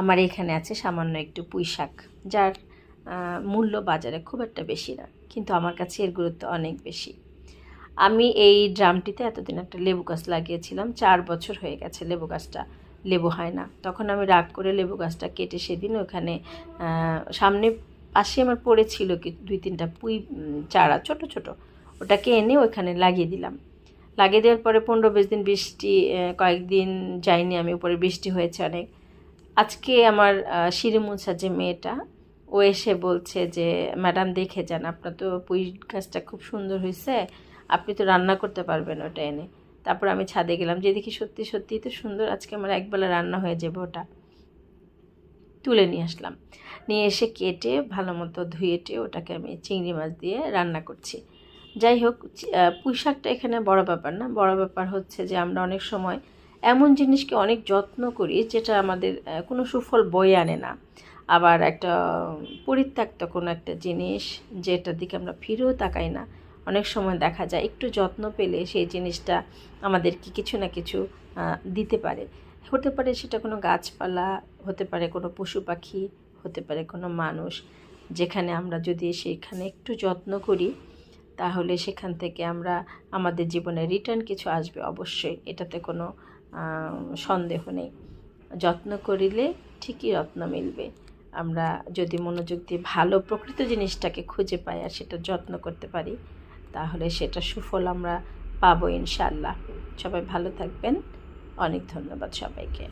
আমার এখানে আছে সামান্য একটু পুঁই শাক, যার মূল্য বাজারে খুব একটা বেশি না, কিন্তু আমার কাছে এর গুরুত্ব অনেক বেশি। আমি এই ড্রামটিতে এতদিন একটা লেবু গাছ লাগিয়েছিলাম, চার বছর হয়ে গেছে লেবু গাছটা লেবু হয় না। তখন আমি রাগ করে লেবু গাছটা কেটে সেদিন ওখানে সামনে পাশে আমার পড়েছিল কি দুই তিনটা পুঁই চারা ছোট ছোট, ওটাকে এনে ওখানে লাগিয়ে দিলাম। লাগিয়ে দেওয়ার পরে পনেরো বিশ দিন বৃষ্টি কয়েকদিন যাইনি আমি, উপরে বৃষ্টি হয়েছে অনেক। আজকে আমার শিরিমুছা যে মেয়েটা, ও এসে বলছে যে, ম্যাডাম দেখে যান, আপনার তো পুঁই গাছটা খুব সুন্দর হয়েছে আপনি তো রান্না করতে পারবেন ওটা এনে। তারপর আমি ছাদে গেলাম, যে দেখি সত্যি সত্যি তো সুন্দর, আজকে আমার একবেলা রান্না হয়ে যাবে ওটা। তুলে নিয়ে আসলাম। নিয়ে এসে কেটে, ভালো মতো ধুয়েটে ওটাকে আমি চিংড়ি মাছ দিয়ে রান্না করছি। যাই হোক পুঁই শাকটা এখানে বড় ব্যাপার না, বড় ব্যাপার হচ্ছে যে আমরা অনেক সময় এমন জিনিসকে অনেক যত্ন করি যেটা আমাদের কোনো সুফল বয়ে আনে না। আবার একটা পরিত্যক্ত কোনো একটা জিনিস যেটার দিকে আমরা ফিরেও তাকাই না। অনেক সময় দেখা যায় একটু যত্ন পেলে সেই জিনিসটা আমাদেরকে কিছু না কিছু দিতে পারে। হতে পারে সেটা কোনো গাছপালা, হতে পারে কোনো পশু পাখি, হতে পারে কোনো মানুষ। যেখানে আমরা যদি সেখানে একটু যত্ন করি, তাহলে সেখান থেকে আমরা আমাদের জীবনে রিটার্ন কিছু আসবে অবশ্যই। এটাতে কোনো সন্দেহ নেই। যত্ন করিলে ঠিকই রত্ন মিলবে। আমরা যদি মনোযোগ দিয়ে ভালো প্রকৃত জিনিসটাকে খুঁজে পাই আর সেটা যত্ন করতে পারি, তাহলে সেটা সুফল আমরা পাবো ইনশাল্লাহ সবাই ভালো থাকবেন। অনেক ধন্যবাদ সবাইকে।